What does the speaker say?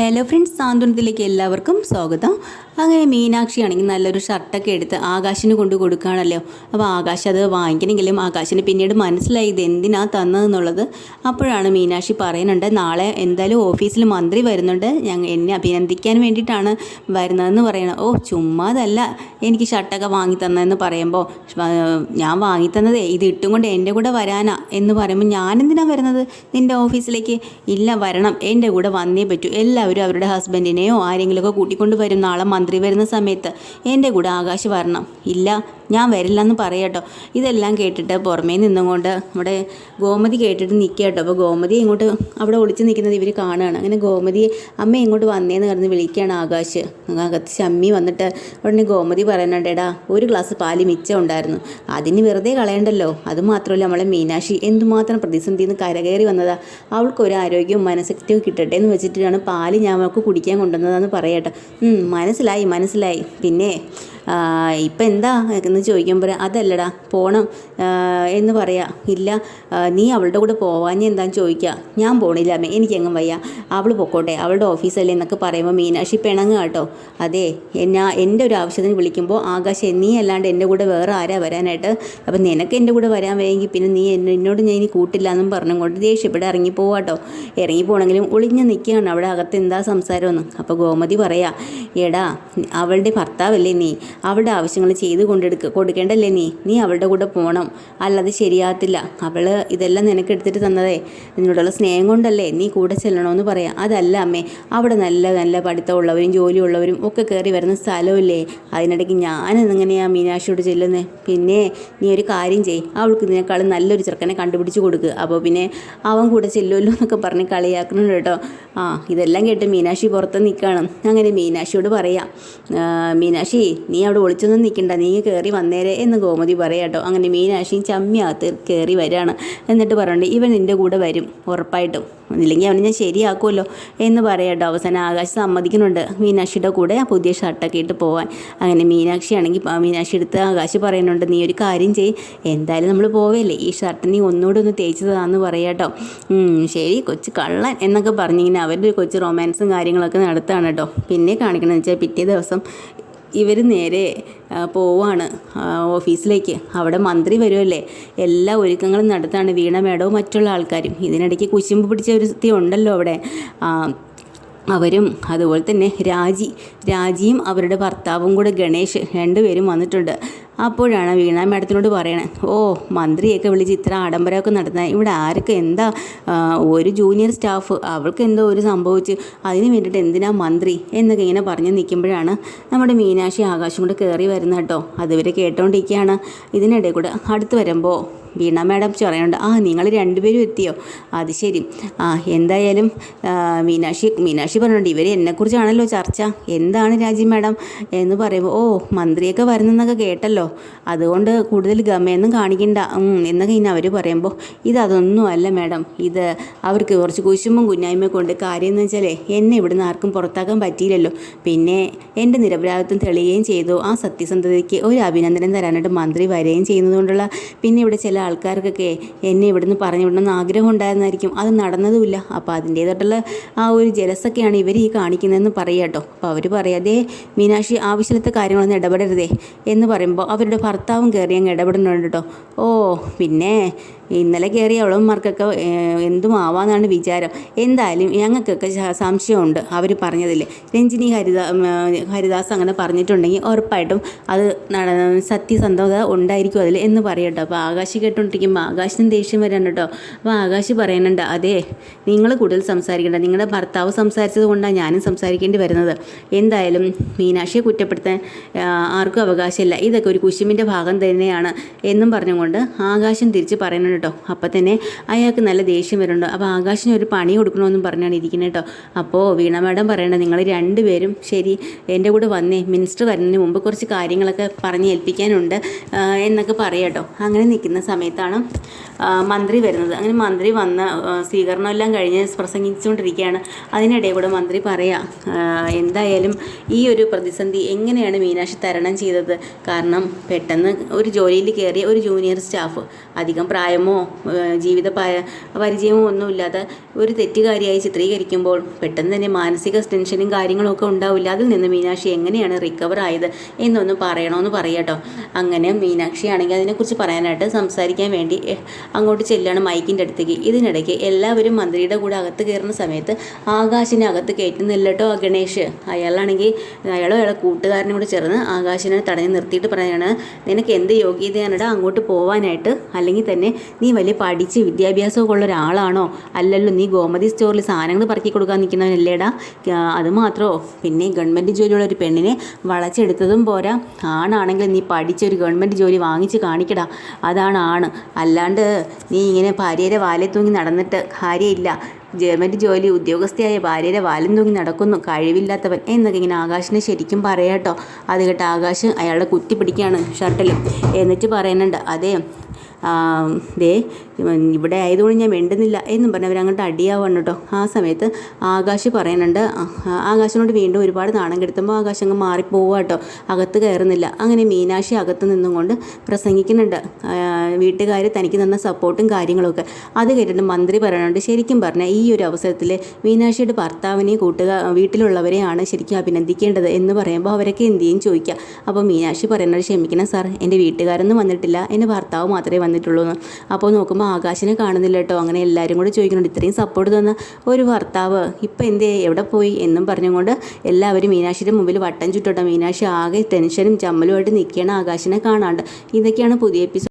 Hello friends സാന്ത്വനത്തിലേക്ക് എല്ലാവർക്കും സ്വാഗതം. അങ്ങനെ മീനാക്ഷി ആണെങ്കിൽ നല്ലൊരു ഷർട്ടൊക്കെ എടുത്ത് ആകാശിന് കൊണ്ട് കൊടുക്കുകയാണല്ലോ. അപ്പോൾ ആകാശ് അത് വാങ്ങിക്കണമെങ്കിലും ആകാശിന് പിന്നീട് മനസ്സിലായി ഇത് എന്തിനാ തന്നതെന്നുള്ളത്. അപ്പോഴാണ് മീനാക്ഷി പറയുന്നുണ്ട് നാളെ എന്തായാലും ഓഫീസിൽ മന്ത്രി വരുന്നുണ്ട്. ഞങ്ങൾ എന്നെ അഭിനന്ദിക്കാൻ വേണ്ടിയിട്ടാണ് വരുന്നതെന്ന് പറയണം ഓ ചുമ്മാതല്ല. എനിക്ക് ഷർട്ടൊക്കെ വാങ്ങി തന്നതെന്ന് പറയുമ്പോൾ ഞാൻ വാങ്ങി തന്നത് ഇത് ഇട്ടും കൊണ്ട് എന്റെ കൂടെ വരാനാ എന്ന് പറയുമ്പോൾ ഞാനെന്തിനാണ് വരുന്നത്? നിന്റെ ഓഫീസിലേക്ക്? ഇല്ല വരണം. എന്റെ കൂടെ വന്നേ പറ്റൂ. എല്ലാവരും അവരുടെ ഹസ്ബൻഡിനെയോ ആരെങ്കിലുമൊക്കെ കൂട്ടിക്കൊണ്ട് വരും നാളെ മന്ത്രി വരുന്ന സമയത്ത് എന്റെ കൂടെ ആകാശ് വരണം. ഇല്ല ഞാൻ വരില്ല എന്ന് പറയാട്ടോ ഇതെല്ലാം കേട്ടിട്ട് പുറമേ നിന്നുകൊണ്ട് നമ്മുടെ ഗോമതി കേട്ടിട്ട് നിൽക്കുക കേട്ടോ. അപ്പോൾ ഗോമതി ഇങ്ങോട്ട് അവിടെ ഒളിച്ച് നിൽക്കുന്നത് ഇവർ കാണുകയാണ് അങ്ങനെ ഗോമതി അമ്മ ഇങ്ങോട്ട് വന്നേന്ന് പറഞ്ഞ് വിളിക്കുകയാണ് ആകാശ്. അകത്ത് ശമ്മി വന്നിട്ട് ഉടനെ ഗോമതി പറയുന്നുണ്ട് എടാ ഒരു ഗ്ലാസ് പാൽ മിച്ചം ഉണ്ടായിരുന്നു. അതിന് വെറുതെ കളയണ്ടല്ലോ. അത് മാത്രമല്ല നമ്മളെ മീനാക്ഷി എന്തുമാത്രം പ്രതിസന്ധി നിന്ന് കരകയറി വന്നതാ. അവൾക്കൊരു ആരോഗ്യവും മനസ്സക്തിയും കിട്ടട്ടെ എന്ന് വെച്ചിട്ടാണ് പാൽ ഞാൻ അവൾക്ക് കുടിക്കാൻ കൊണ്ടുവന്നതെന്ന് പറയട്ടെ മനസ്സിലായി മനസ്സിലായി. പിന്നെ ഇപ്പം എന്താ എന്ന് ചോദിക്കുമ്പോൾ അതല്ലടാ പോകണം എന്ന് പറയാ ഇല്ല നീ അവളുടെ കൂടെ പോവാഞ്ഞ എന്താന്ന് ചോദിക്കുക ഞാൻ പോണില്ല അമ്മേ എനിക്കെങ്ങും വയ്യ. അവൾ പൊക്കോട്ടെ അവളുടെ ഓഫീസല്ലേ എന്നൊക്കെ പറയുമ്പോൾ മീനാക്ഷി പിണങ്ങുക കേട്ടോ. അതെ എന്നാ എന്റെ ഒരു ആവശ്യത്തിന് വിളിക്കുമ്പോൾ ആകാശ് നീ അല്ലാണ്ട് എന്റെ കൂടെ വേറെ ആരാ വരാനായിട്ട്? അപ്പം നിനക്ക് എന്റെ കൂടെ വരാൻ വയ്യെങ്കിൽ പിന്നെ നീ എന്നെ- എന്നോട് ഞാൻ ഇനി കൂട്ടില്ല എന്നും പറഞ്ഞുകൊണ്ട് ദേഷ്യപ്പെട്ട് ഇറങ്ങി പോവാട്ടോ ഇറങ്ങി ഇറങ്ങിപ്പോണെങ്കിലും ഒളിഞ്ഞ് നിൽക്കുകയാണ് അവിടെ അകത്ത് എന്താ സംസാരമെന്ന്. അപ്പോൾ ഗോമതി പറയാ എടാ അവളുടെ ഭർത്താവല്ലേ നീ. അവളുടെ ആവശ്യങ്ങൾ ചെയ്ത് കൊണ്ടെടുക്ക കൊടുക്കേണ്ടല്ലേ നീ? നീ അവളുടെ കൂടെ പോകണം അല്ലാതെ ശരിയാകത്തില്ല. അവൾ ഇതെല്ലാം നിനക്ക് എടുത്തിട്ട് തന്നതേ. നിന്നോടുള്ള സ്നേഹം കൊണ്ടല്ലേ നീ കൂടെ ചെല്ലണമെന്ന് പറയാം. അതല്ല അമ്മേ അവിടെ നല്ല നല്ല പഠിത്തമുള്ളവരും ജോലിയുള്ളവരും ഒക്കെ കയറി വരുന്ന സ്ഥലമില്ലേ? അതിനിടയ്ക്ക് ഞാൻ എങ്ങനെയാണ് മീനാക്ഷിയോട് ചെല്ലുന്നത് പിന്നെ നീ ഒരു കാര്യം ചെയ് അവൾക്ക് ഇതിനേക്കാളും നല്ലൊരു ചെറുക്കനെ കണ്ടുപിടിച്ച് കൊടുക്കുക അപ്പോൾ പിന്നെ അവൻ കൂടെ ചെല്ലുമല്ലോ എന്നൊക്കെ പറഞ്ഞ് കളിയാക്കുന്നുണ്ട് കേട്ടോ. ആ ഇതെല്ലാം കേട്ട് മീനാക്ഷി പുറത്ത് നിൽക്കണം അങ്ങനെ മീനാക്ഷിയോട് പറയാം "ആ, മീനാക്ഷി നീ അവിടെ ഒളിച്ചൊന്നും നിൽക്കണ്ട. നീ കയറി വന്നേരെ എന്ന് ഗോമതി പറയാട്ടോ അങ്ങനെ മീനാക്ഷിയും ചമ്മിയകത്ത് കയറി വരികയാണ് എന്നിട്ട് പറയുന്നുണ്ട് ഇവൻ നിന്റെ കൂടെ വരും ഉറപ്പായിട്ടും. ഇല്ലെങ്കിൽ അവനെ ഞാൻ ശരിയാക്കുമല്ലോ എന്ന് പറയട്ടോ അവസാനം ആകാശ് സമ്മതിക്കുന്നുണ്ട് മീനാക്ഷിയുടെ കൂടെ പുതിയ ഷർട്ടൊക്കെ ഇട്ട് പോവാൻ. അങ്ങനെ മീനാക്ഷി ആണെങ്കിൽ മീനാക്ഷി എടുത്ത് ആകാശ് പറയുന്നുണ്ട് നീ ഒരു കാര്യം ചെയ്യ്. എന്തായാലും നമ്മൾ പോവല്ലേ. ഈ ഷർട്ട് നീ ഒന്നുകൂടെ ഒന്ന് തേച്ചതാന്ന് പറയാട്ടോ ശരി കൊച്ചു കള്ളൻ എന്നൊക്കെ പറഞ്ഞിങ്ങനെ അവരുടെ ഒരു കൊച്ചു റൊമാൻസും കാര്യങ്ങളൊക്കെ നടത്താണ് കേട്ടോ പിന്നെ കാണിക്കണമെന്ന് വെച്ചാൽ പിറ്റേ ദിവസം ഇവർ നേരെ പോവാണ് ഓഫീസിലേക്ക്. അവിടെ മന്ത്രി വരുമല്ലേ എല്ലാ ഒരുക്കങ്ങളും നടത്താണ് വീണ മേഡവും മറ്റുള്ള ആൾക്കാരും. ഇതിനിടയ്ക്ക് കുശുമ്പ് പിടിച്ച ഒരു സ്ഥിതി ഉണ്ടല്ലോ അവിടെ. അവരും അതുപോലെ തന്നെ രാജി രാജിയും അവരുടെ ഭർത്താവും കൂടെ ഗണേഷ് രണ്ടുപേരും വന്നിട്ടുണ്ട്. അപ്പോഴാണ് വീണ മാഡത്തിനോട് പറയണേ ഓ മന്ത്രിയൊക്കെ വിളിച്ച് ഇത്ര ആഡംബരമൊക്കെ നടത്താൻ ഇവിടെ ആരൊക്കെ എന്താ ഒരു ജൂനിയർ സ്റ്റാഫ് അവൾക്ക് എന്തോ ഒരു സംഭവിച്ച് അതിന് വേണ്ടിയിട്ട് എന്തിനാ മന്ത്രി? എന്നൊക്കെ ഇങ്ങനെ പറഞ്ഞ് നിൽക്കുമ്പോഴാണ് നമ്മുടെ മീനാക്ഷി ആകാശം കൂടെ കയറി വരുന്നത് കേട്ടോ. അതുവരെ കേട്ടോണ്ടിരിക്കുകയാണ്. ഇതിനിടെ കൂടെ അടുത്ത് വരുമ്പോൾ വീണ മാഡം പറയുന്നുണ്ട് ആ നിങ്ങൾ രണ്ടുപേരും എത്തിയോ? അത് ശരി. ആ എന്തായാലും മീനാക്ഷി മീനാക്ഷി പറഞ്ഞിട്ടുണ്ട് ഇവർ എന്നെക്കുറിച്ചാണല്ലോ ചർച്ച. എന്താണ് രാജി മാഡം എന്ന് പറയുമ്പോൾ ഓ മന്ത്രിയൊക്കെ വരുന്നെന്നൊക്കെ കേട്ടല്ലോ. അതുകൊണ്ട് കൂടുതൽ ഗമയൊന്നും കാണിക്കണ്ട. എന്നൊക്കെ ഇനി അവർ പറയുമ്പോൾ ഇത് അതൊന്നും അല്ല മാഡം. ഇത് അവർക്ക് കുറച്ച് കുശുമ്പും കുഞ്ഞായ്മ കൊണ്ട് കാര്യം എന്ന് വെച്ചാലേ എന്നെ ഇവിടുന്ന് ആർക്കും പുറത്താക്കാൻ പറ്റിയില്ലല്ലോ. പിന്നെ എന്റെ നിരപരാധിത്വം തെളിയുകയും ചെയ്തു. ആ സത്യസന്ധതയ്ക്ക് ഒരു അഭിനന്ദനം തരാനായിട്ട് മന്ത്രി വരികയും ചെയ്യുന്നതുകൊണ്ടുള്ള പിന്നെ ഇവിടെ ചില ആൾക്കാർക്കൊക്കെ എന്നെ ഇവിടുന്ന് പറഞ്ഞു വിടണമെന്ന് ആഗ്രഹം ഉണ്ടായിരുന്നായിരിക്കും. അത് നടന്നതുമില്ല. അപ്പോൾ അതിന്റേതായിട്ടുള്ള ആ ഒരു ജലസൊക്കെയാണ് ഇവർ ഈ കാണിക്കുന്നതെന്ന് പറയുക കേട്ടോ. അപ്പോൾ അവർ പറയാതെ മീനാക്ഷി ആവശ്യമില്ലാത്ത കാര്യങ്ങളൊന്നും ഇടപെടരുതേ എന്ന് പറയുമ്പോൾ അവരുടെ ഭർത്താവും കയറി അങ്ങ് ഇടപെടുന്നുണ്ട് കേട്ടോ. ഓ പിന്നെ ഇന്നലെ കയറിയ അവളന്മാർക്കൊക്കെ ഏഹ്, എന്തും ആവാന്നാണ് വിചാരം. എന്തായാലും ഞങ്ങൾക്കൊക്കെ സംശയമുണ്ട്. അവർ പറഞ്ഞതിൽ രഞ്ജിനി ഹരിദാ ഹരിദാസ് അങ്ങനെ പറഞ്ഞിട്ടുണ്ടെങ്കിൽ ഉറപ്പായിട്ടും അത് സത്യസന്ധത ഉണ്ടായിരിക്കും അതിൽ എന്ന് പറയട്ടോ. അപ്പോൾ ആകാശ് കേട്ടോണ്ടിരിക്കുമ്പോൾ ആകാശിനും ദേഷ്യം വരാൻ കേട്ടോ അപ്പോൾ ആകാശ് പറയുന്നുണ്ട് അതെ നിങ്ങൾ കൂടുതൽ സംസാരിക്കേണ്ട. നിങ്ങളുടെ ഭർത്താവ് സംസാരിച്ചത് കൊണ്ടാണ് ഞാനും സംസാരിക്കേണ്ടി വരുന്നത്. എന്തായാലും മീനാക്ഷിയെ കുറ്റപ്പെടുത്താൻ ആർക്കും അവകാശമില്ല. ഇതൊക്കെ ഒരു കുശുമിന്റെ ഭാഗം തന്നെയാണ് എന്നും പറഞ്ഞുകൊണ്ട് ആകാശം തിരിച്ച് പറയുന്നുണ്ട് കേട്ടോ. അപ്പം തന്നെ അയാൾക്ക് നല്ല ദേഷ്യം വരുന്നുണ്ട്. അപ്പോൾ ആകാശിന് ഒരു പണി കൊടുക്കണമെന്നും പറഞ്ഞാണ് ഇരിക്കുന്നത് കേട്ടോ. അപ്പോൾ വീണ മാഡം പറയണത് നിങ്ങൾ രണ്ടുപേരും ശരി എന്റെ കൂടെ വന്നേ മിനിസ്റ്റർ വരുന്നതിന് മുമ്പ് കുറച്ച് കാര്യങ്ങളൊക്കെ പറഞ്ഞ് ഏൽപ്പിക്കാനുണ്ട് എന്നൊക്കെ പറയാം അങ്ങനെ നിൽക്കുന്ന സമയത്താണ് മന്ത്രി വരുന്നത്. അങ്ങനെ മന്ത്രി വന്ന സ്വീകരണമെല്ലാം സ്വീകരണം കഴിഞ്ഞ് പ്രസംഗിച്ചുകൊണ്ടിരിക്കുകയാണ്. അതിനിടയിൽ കൂടെ മന്ത്രി പറയാം എന്തായാലും ഈ ഒരു പ്രതിസന്ധി എങ്ങനെയാണ് മീനാക്ഷി തരണം ചെയ്തത്? കാരണം പെട്ടെന്ന് ഒരു ജോലിയിൽ കയറിയ ഒരു ജൂനിയർ സ്റ്റാഫ് അധികം പ്രായമോ പ്രായമോ ഏഹ് ജീവിത പരിചയമോ ഒന്നുമില്ലാതെ ഒരു തെറ്റുകാരിയായി ചിത്രീകരിക്കുമ്പോൾ പെട്ടെന്ന് തന്നെ മാനസിക ടെൻഷനും കാര്യങ്ങളൊക്കെ ഉണ്ടാവില്ല. അതിൽ നിന്ന് മീനാക്ഷി എങ്ങനെയാണ് റിക്കവർ ആയത് എന്നൊന്ന് പറയണമെന്ന് പറയാട്ടോ അങ്ങനെ മീനാക്ഷി ആണെങ്കിൽ അതിനെക്കുറിച്ച് പറയാനായിട്ട് സംസാരിക്കാൻ വേണ്ടി അങ്ങോട്ട് ചെല്ലാണ് മൈക്കിന്റെ അടുത്തേക്ക്. ഇതിനിടയ്ക്ക് എല്ലാവരും മന്ത്രിയുടെ കൂടെ അകത്ത് കയറുന്ന സമയത്ത് ആകാശിനെ അകത്ത് കയറ്റുന്നില്ല കേട്ടോ ഗണേഷ്. അയാളാണെങ്കിൽ അയാളോ അയാളെ കൂട്ടുകാരനും കൂടെ ചേർന്ന് ആകാശിനെ തടഞ്ഞു നിർത്തിയിട്ട് പറയാണ് നിനക്ക് എന്ത് യോഗ്യതയാണിടാ അങ്ങോട്ട് പോവാനായിട്ട്? അല്ലെങ്കിൽ തന്നെ നീ വലിയ പഠിച്ച് വിദ്യാഭ്യാസമൊക്കെ ഉള്ള ഒരാളാണോ അല്ലല്ലോ നീ ഗോമതി സ്റ്റോറിൽ സാധനങ്ങൾ പറക്കി കൊടുക്കാൻ നിൽക്കുന്നവനല്ലേടാ അത് മാത്രമോ പിന്നെ ഗവൺമെന്റ് ജോലിയുള്ള ഒരു പെണ്ണിനെ വളച്ചെടുത്തതും പോരാ. ആണാണെങ്കിൽ നീ പഠിച്ച ഒരു ഗവൺമെന്റ് ജോലി വാങ്ങിച്ച് കാണിക്കടാ. അതാണ് ആണ്. അല്ലാണ്ട് നീ ഇങ്ങനെ ഭാര്യയുടെ വാലെ തൂങ്ങി നടന്നിട്ട് കാര്യമില്ല. ഗവൺമെന്റ് ജോലി ഉദ്യോഗസ്ഥയായ ഭാര്യയുടെ വാലും തൂങ്ങി നടക്കുന്നു. കഴിവില്ലാത്തവൻ എന്നൊക്കെ ഇങ്ങനെ ആകാശിനെ ശരിക്കും പറയാട്ടോ. അത് കേട്ട് ആകാശ് അയാളുടെ കുത്തി പിടിക്കുകയാണ് ഷർട്ടിൽ എന്നിട്ട് പറയുന്നുണ്ട് അതെ ദേ ഇവിടെ ആയതുകൊണ്ട് ഞാൻ വേണ്ടുന്നില്ല എന്നും പറഞ്ഞ് അവരങ്ങോട്ട് അടിയാവാണ് കേട്ടോ. ആ സമയത്ത് ആകാശ് പറയുന്നുണ്ട് ആകാശിനോട് വീണ്ടും ഒരുപാട് നാണം കെടുത്തുമ്പോൾ ആകാശം അങ്ങ് മാറിപ്പോവുക കേട്ടോ. അകത്ത് കയറുന്നില്ല. അങ്ങനെ മീനാക്ഷി അകത്ത് നിന്നും കൊണ്ട് പ്രസംഗിക്കുന്നുണ്ട്. വീട്ടുകാർ തനിക്ക് തന്ന സപ്പോർട്ടും കാര്യങ്ങളൊക്കെ. അത് കേട്ടിട്ട് മന്ത്രി പറയുന്നുണ്ട് ശരിക്കും പറഞ്ഞാൽ ഈ ഒരു അവസരത്തിൽ മീനാക്ഷിയുടെ ഭർത്താവിനെ കൂട്ടുക വീട്ടിലുള്ളവരെയാണ് ശരിക്കും അഭിനന്ദിക്കേണ്ടത് എന്ന് പറയുമ്പോൾ അവരൊക്കെ എന്ത് ചെയ്യും ചോദിക്കുക. അപ്പോൾ മീനാക്ഷി പറയുന്നത് ക്ഷമിക്കണം സാർ എന്റെ വീട്ടുകാരൊന്നും വന്നിട്ടില്ല. എന്റെ ഭർത്താവ് മാത്രമേ വന്നിട്ടുള്ളൂ എന്ന് അപ്പോൾ നോക്കുമ്പോൾ ആകാശിനെ കാണുന്നില്ല കേട്ടോ. അങ്ങനെ എല്ലാവരും കൂടെ ചോദിക്കുന്നുണ്ട് ഇത്രയും സപ്പോർട്ട് തന്ന ഒരു ഭർത്താവ് ഇപ്പം എന്തേ എവിടെ പോയി? എന്നും പറഞ്ഞുകൊണ്ട് എല്ലാവരും മീനാക്ഷിയുടെ മുമ്പിൽ വട്ടം ചുറ്റോട്ടോ മീനാക്ഷി ആകെ ടെൻഷനും ചമ്മലുമായിട്ട് നിൽക്കുകയാണ് ആകാശിനെ കാണാണ്ട്. ഇതൊക്കെയാണ് പുതിയ എപ്പിസോഡ്